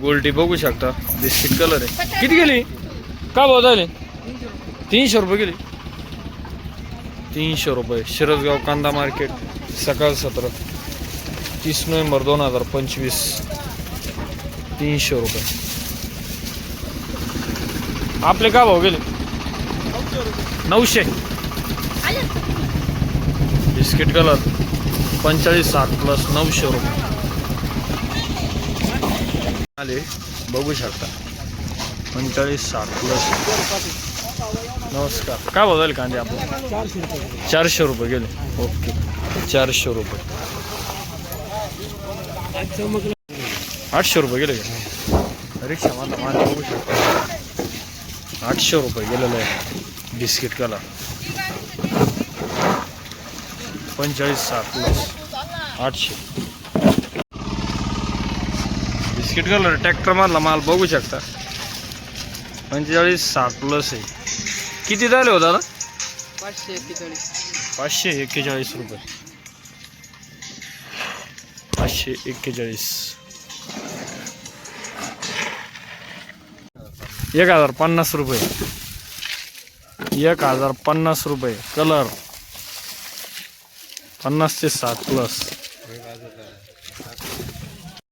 गोल्डी बघू शकता. Biscuit colour आहे. किती गेली? का भाव झाले? तीनशे रुपये गेली. तीनशे रुपये. शिरसगाव कांदा मार्केट सकाळ सत्र. तीस नोव्हेंबर दोन हजार पंचवीस. तीनशे रुपये. आपले का भाव गेले? नऊशे. बिस्किट कलर पंचेचाळीस साठ प्लस नऊशे रुपये. आले बघू शकता. पंचेचाळीस साठ प्लस नमस्कार. काय भाव कांदे आपण? चारशे रुपये गेले. ओके. चारशे रुपये. आठशे रुपये गेले का? रिक्षा माझा माल बघू शकता. आठशे रुपये गेलेलं आहे. बिस्किट कला. पंचेचाळीस साठ प्लस आठशे. बिस्किट कलर ट्रॅक्टर मधला माल बघू शकता. पंचेचाळीस साठ प्लस आहे. किती झाले हो दादा? पाचशे एक्केचाळीस पाचशे एक्केचाळीस रुपये. पाचशे एक्केचाळीस एक हजार पन्नास रुपये. एक हजार पन्नास रुपये. कलर पन्नास ते साठ प्लस